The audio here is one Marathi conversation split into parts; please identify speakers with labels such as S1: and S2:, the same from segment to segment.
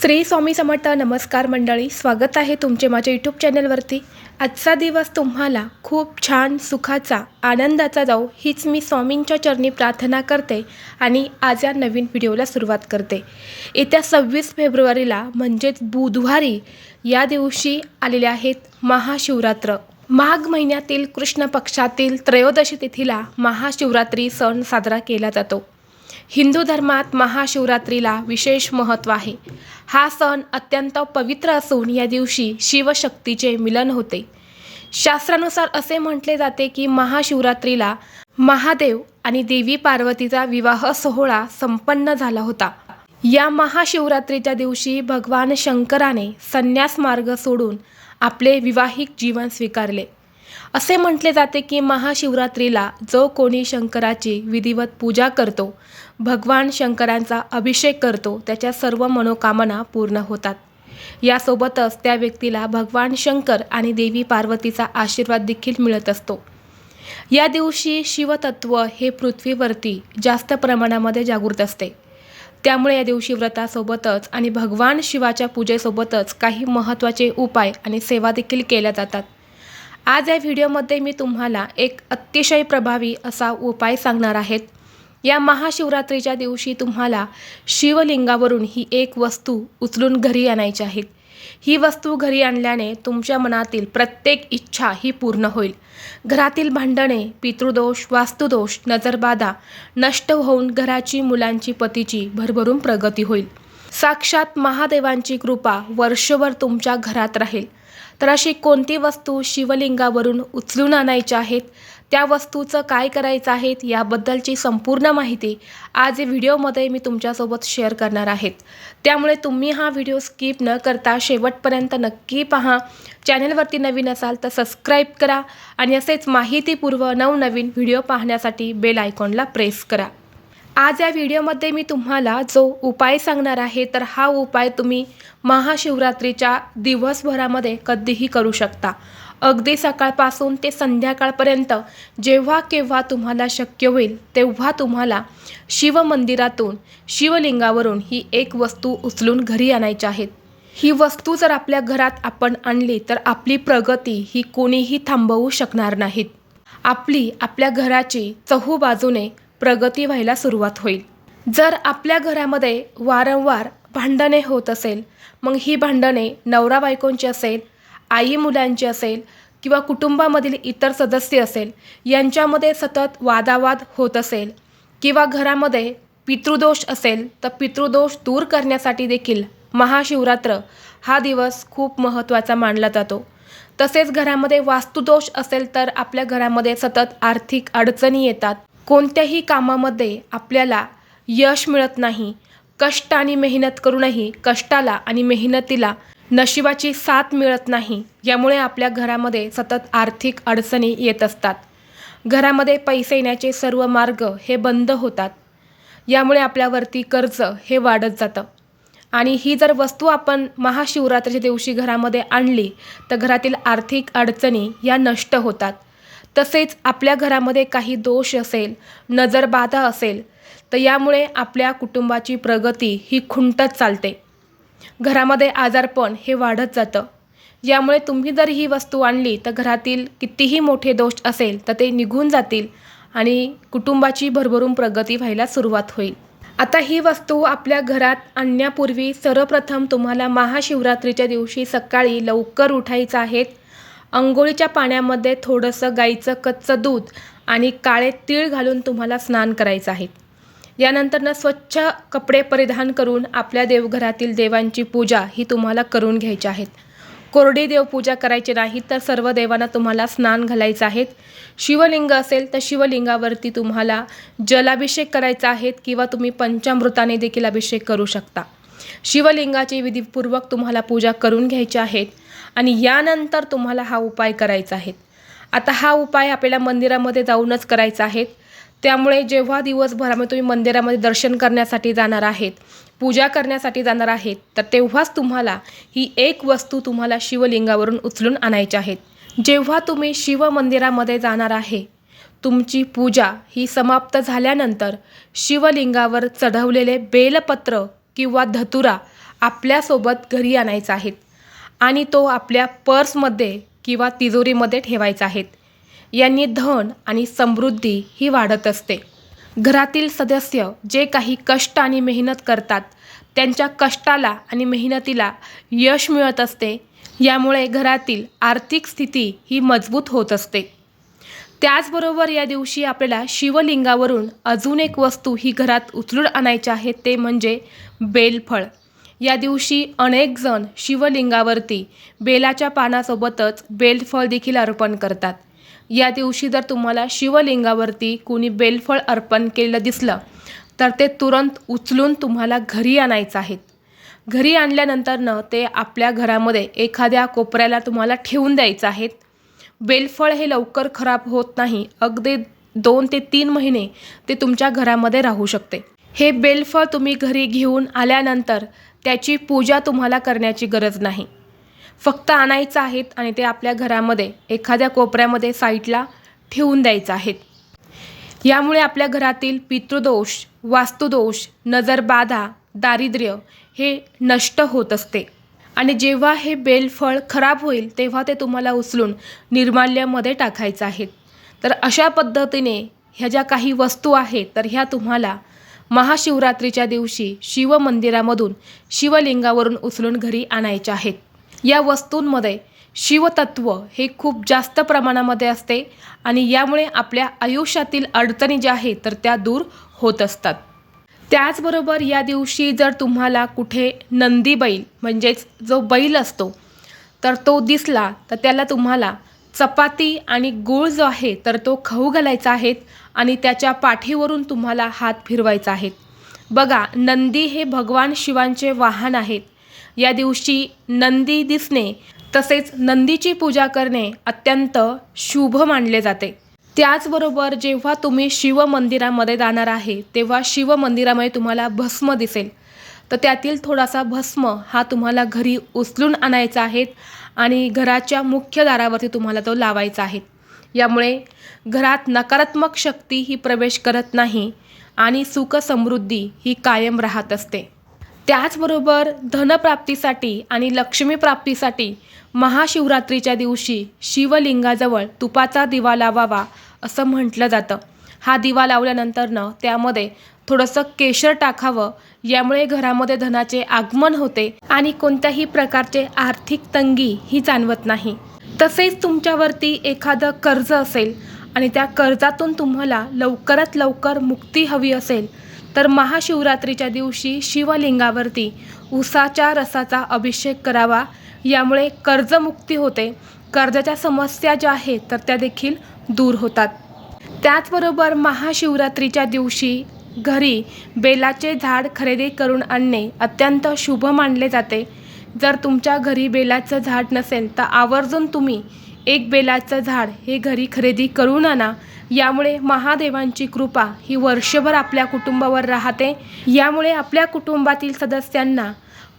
S1: श्री स्वामी समर्थ नमस्कार मंडळी स्वागत आहे तुमचे माझ्या यूट्यूब चॅनलवरती आजचा दिवस तुम्हाला खूप छान सुखाचा आनंदाचा जाऊ हीच मी स्वामींच्या चरणी प्रार्थना करते आणि आज या नवीन व्हिडिओला सुरुवात करते. येत्या सव्वीस फेब्रुवारीला म्हणजेच बुधवारी या दिवशी आलेले आहेत महाशिवरात्र. माघ महिन्यातील कृष्ण पक्षातील त्रयोदशी तिथीला महाशिवरात्री सण साजरा केला जातो. हिंदू धर्मात महाशिवरात्रीला विशेष महत्त्व आहे. हा सण अत्यंत पवित्र असून या दिवशी शिवशक्तीचे मिलन होते. शास्त्रानुसार असे म्हटले जाते की महाशिवरात्रीला महादेव आणि देवी पार्वतीचा विवाह सोहळा संपन्न झाला होता. या महाशिवरात्रीच्या दिवशी भगवान शंकराने संन्यास मार्ग सोडून आपले विवाहिक जीवन स्वीकारले. असे म्हटले जाते की महाशिवरात्रीला जो कोणी शंकराची विधिवत पूजा करतो भगवान शंकरांचा अभिषेक करतो त्याच्या सर्व मनोकामना पूर्ण होतात. यासोबतच त्या व्यक्तीला भगवान शंकर आणि देवी पार्वतीचा आशीर्वाद देखील मिळत असतो. या दिवशी शिवतत्व हे पृथ्वीवरती जास्त प्रमाणामध्ये जागृत असते. त्यामुळे या दिवशी व्रतासोबतच आणि भगवान शिवाच्या पूजेसोबतच काही महत्त्वाचे उपाय आणि सेवा देखील केल्या जातात. आज या व्हिडिओमध्ये मी तुम्हाला एक अतिशय प्रभावी असा उपाय सांगणार आहेत. या महाशिवरात्रीच्या दिवशी तुम्हाला शिवलिंगावरून ही एक वस्तू उचलून घरी आणायची आहे. ही वस्तू घरी आणल्याने तुमच्या मनातील प्रत्येक इच्छा ही पूर्ण होईल. घरातील भांडणे पितृदोष वास्तुदोष नजरबाधा नष्ट होऊन घराची मुलांची पतीची भरभरून प्रगती होईल. साक्षात महादेवांची कृपा वर्षभर तुमच्या घरात राहील. तर अशी कोणती वस्तू शिवलिंगावरून उचलून आणायची आहेत? त्या वस्तूचं काय करायचं आहे याबद्दलची संपूर्ण माहिती आज व्हिडिओमध्ये मी तुमच्यासोबत शेअर करणार आहेत. त्यामुळे तुम्ही हा व्हिडिओ स्किप न करता शेवटपर्यंत नक्की पहा. चॅनलवरती नवीन असाल तर सबस्क्राईब करा आणि असेच माहितीपूर्व नवनवीन व्हिडिओ पाहण्यासाठी बेल आयकॉनला प्रेस करा. आज या व्हिडिओमध्ये मी तुम्हाला जो उपाय सांगणार आहे तर हा उपाय तुम्ही महाशिवरात्रीच्या दिवसभरामध्ये कधीही करू शकता. अगदी सकाळपासून ते संध्याकाळपर्यंत जेव्हा केव्हा तुम्हाला शक्य होईल तेव्हा तुम्हाला शिवमंदिरातून शिवलिंगावरून ही एक वस्तू उचलून घरी आणायची आहेत ही वस्तू जर आपल्या घरात आपण आणली तर आपली प्रगती ही कोणीही थांबवू शकणार नाहीत. आपली आपल्या घराची चहू बाजूने प्रगती व्हायला सुरुवात होईल. जर आपल्या घरामध्ये वारंवार भांडणे होत असेल मग ही भांडणे नवरा बायकोंची असेल आई मुलांची असेल किंवा कुटुंबामधील इतर सदस्य असेल यांच्यामध्ये सतत वादावाद होत असेल किंवा घरामध्ये पितृदोष असेल तर पितृदोष दूर करण्यासाठी देखील महाशिवरात्र हा दिवस खूप महत्त्वाचा मानला जातो. तसेच घरामध्ये वास्तुदोष असेल तर आपल्या घरामध्ये सतत आर्थिक अडचणी येतात. कोणत्याही कामामध्ये आपल्याला यश मिळत नाही. कष्ट आणि मेहनत करूनही कष्टाला आणि मेहनतीला नशिबाची साथ मिळत नाही. यामुळे आपल्या घरामध्ये सतत आर्थिक अडचणी येत असतात. घरामध्ये पैसे येण्याचे सर्व मार्ग हे बंद होतात. यामुळे आपल्यावरती कर्ज हे वाढत जातं. आणि ही जर वस्तू आपण महाशिवरात्रीच्या दिवशी घरामध्ये आणली तर घरातील आर्थिक अडचणी या नष्ट होतात. तसेच आपल्या घरामध्ये काही दोष असेल नजरबाधा असेल तर यामुळे आपल्या कुटुंबाची प्रगती ही खुंटत चालते. घरामध्ये आजारपण हे वाढत जातं. यामुळे तुम्ही जर ही वस्तू आणली तर घरातील कितीही मोठे दोष असेल तर ते निघून जातील आणि कुटुंबाची भरभरून प्रगती व्हायला सुरुवात होईल. आता ही वस्तू आपल्या घरात आणण्यापूर्वी सर्वप्रथम तुम्हाला महाशिवरात्रीच्या दिवशी सकाळी लवकर उठायचं आहेत अंघोळीच्या पाण्यामध्ये थोडंसं गाईचं कच्चं दूध आणि काळे तीळ घालून तुम्हाला स्नान करायचं आहे. यानंतरनं स्वच्छ कपडे परिधान करून आपल्या देवघरातील देवांची पूजा ही तुम्हाला करून घ्यायची आहेत कोरडी देवपूजा करायची नाही तर सर्व देवांना तुम्हाला स्नान घालायचं आहेत शिवलिंग असेल तर शिवलिंगावरती तुम्हाला जलाभिषेक करायचा आहे किंवा तुम्ही पंचामृताने देखील अभिषेक करू शकता. शिवलिंगाची विधीपूर्वक तुम्हाला पूजा करून घ्यायची आहेत आणि यानंतर तुम्हाला हा उपाय करायचा आहे. आता हा उपाय आपल्याला मंदिरामध्ये जाऊनच करायचा आहे. त्यामुळे जेव्हा दिवसभरामध्ये तुम्ही मंदिरामध्ये दर्शन करण्यासाठी जाणार आहेत पूजा करण्यासाठी जाणार आहेत तर तेव्हाच तुम्हाला ही एक वस्तू तुम्हाला शिवलिंगावरून उचलून आणायची आहेत जेव्हा तुम्ही शिवमंदिरामध्ये जाणार आहे तुमची पूजा ही समाप्त झाल्यानंतर शिवलिंगावर चढवलेले बेलपत्र किंवा धतुरा आपल्यासोबत घरी आणायचं आहेत आणि तो आपल्या पर्समध्ये किंवा तिजोरीमध्ये ठेवायचा आहेत यांनी धन आणि समृद्धी ही वाढत असते. घरातील सदस्य जे काही कष्ट आणि मेहनत करतात त्यांच्या कष्टाला आणि मेहनतीला यश मिळत असते. यामुळे घरातील आर्थिक स्थिती ही मजबूत होत असते. त्याचबरोबर या दिवशी आपल्याला शिवलिंगावरून अजून एक वस्तू ही घरात उचलून आणायची आहे ते म्हणजे बेलफळ. या दिवशी अनेक जण शिवलिंगावरती बेलाच्या पानासोबतच बेलफळ देखील अर्पण करतात. या दिवशी जर तुम्हाला शिवलिंगावरती कोणी बेलफळ अर्पण केलेलं दिसलं तर ते तुरंत उचलून तुम्हाला घरी आणायचं आहेत. घरी आणल्यानंतरनं ते आपल्या घरामध्ये एखाद्या कोपऱ्याला तुम्हाला ठेवून द्यायचं आहेत. बेलफळ हे लवकर खराब होत नाही अगदी दोन ते तीन महिने ते तुमच्या घरामध्ये राहू शकते. हे बेलफळ तुम्ही घरी घेऊन आल्यानंतर त्याची पूजा तुम्हाला करण्याची गरज नाही. फक्त आणायचं आहेत आणि ते आपल्या घरामध्ये एखाद्या कोपऱ्यामध्ये साईडला ठेवून द्यायचं आहेत. यामुळे आपल्या घरातील पितृदोष वास्तुदोष नजरबाधा दारिद्र्य हे नष्ट होत असते. आणि जेव्हा हे बेलफळ खराब होईल तेव्हा ते तुम्हाला उचलून निर्माल्यामध्ये टाकायचं आहेत. तर अशा पद्धतीने ह्या ज्या काही वस्तू आहेत तर ह्या तुम्हाला महाशिवरात्रीच्या दिवशी शिवमंदिरामधून शिवलिंगावरून उचलून घरी आणायच्या आहेत. या वस्तूंमध्ये शिवतत्व हे खूप जास्त प्रमाणामध्ये असते आणि यामुळे आपल्या आयुष्यातील अडचणी ज्या आहेत तर त्या दूर होत असतात. त्याचबरोबर या दिवशी जर तुम्हाला कुठे नंदी बैल म्हणजेच जो बैल असतो तर तो दिसला तर त्याला तुम्हाला चपाती आणि गूळ जो आहे तर तो खाऊ घालायचा आहे आणि त्याच्या पाठीवरून तुम्हाला हात फिरवायचा आहे. बघा नंदी हे भगवान शिवांचे वाहन आहेत. या दिवशी नंदी दिसणे तसेच नंदीची पूजा करणे अत्यंत शुभ मानले जाते. त्याचबरोबर जेव्हा तुम्ही शिवमंदिरामध्ये जाणार आहे तेव्हा शिवमंदिरामध्ये तुम्हाला भस्म दिसेल. तर त्यातील थोडासा भस्म हा तुम्हाला घरी उचलून आणायचा आहे आणि घराच्या मुख्य दारावरती तुम्हाला तो लावायचा आहे. यामुळे घरात नकारात्मक शक्ती ही प्रवेश करत नाही आणि सुख समृद्धी ही कायम राहत असते. त्याचबरोबर धनप्राप्तीसाठी आणि लक्ष्मीप्राप्तीसाठी महाशिवरात्रीच्या दिवशी शिवलिंगाजवळ तुपाचा दिवा लावावा असं म्हटलं जातं. हा दिवा लावल्यानंतरनं त्यामध्ये थोडंसं केशर टाकावं. यामुळे घरामध्ये धनाचे आगमन होते आणि कोणत्याही प्रकारचे आर्थिक तंगी ही जाणवत नाही. तसेच तुमच्यावरती एखादं कर्ज असेल आणि त्या कर्जातून तुम्हाला लवकरात लवकर मुक्ती हवी असेल तर महाशिवरात्रीच्या दिवशी शिवलिंगावरती उसाच्या रसाचा अभिषेक करावा. यामुळे कर्जमुक्ती होते. कर्जाच्या समस्या ज्या आहेत तर त्या देखील दूर होतात. त्याचबरोबर महाशिवरात्रीच्या दिवशी घरी बेलाचे झाड खरेदी करून आणणे अत्यंत शुभ मानले जाते. जर तुमच्या घरी बेलाचं झाड नसेल तर आवर्जून तुम्ही एक बेलाचं झाड हे घरी खरेदी करून आणा. यामुळे महादेवांची कृपा ही वर्षभर आपल्या कुटुंबावर राहते. यामुळे आपल्या कुटुंबातील सदस्यांना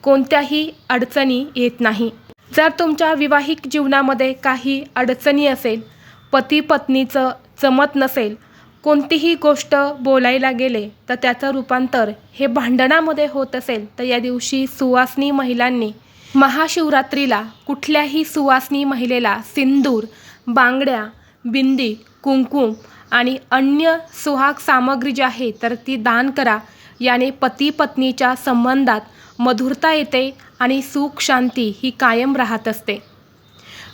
S1: कोणत्याही अडचणी येत नाही. जर तुमच्या विवाहिक जीवनामध्ये काही अडचणी असेल पती पत्नीचं जमत नसेल कोणतीही गोष्ट बोलायला गेले तर त्याचं रूपांतर हे भांडणामध्ये होत असेल तर या दिवशी सुवासनी महिलांनी महाशिवरात्रीला कुठल्याही सुवासनी महिलेला सिंदूर बांगड्या बिंदी कुंकुम आणि अन्य सुहाग सामग्री जी आहे तर ती दान करा. याने पती पत्नीच्या संबंधात मधुरता येते आणि सुख शांती ही कायम राहत असते.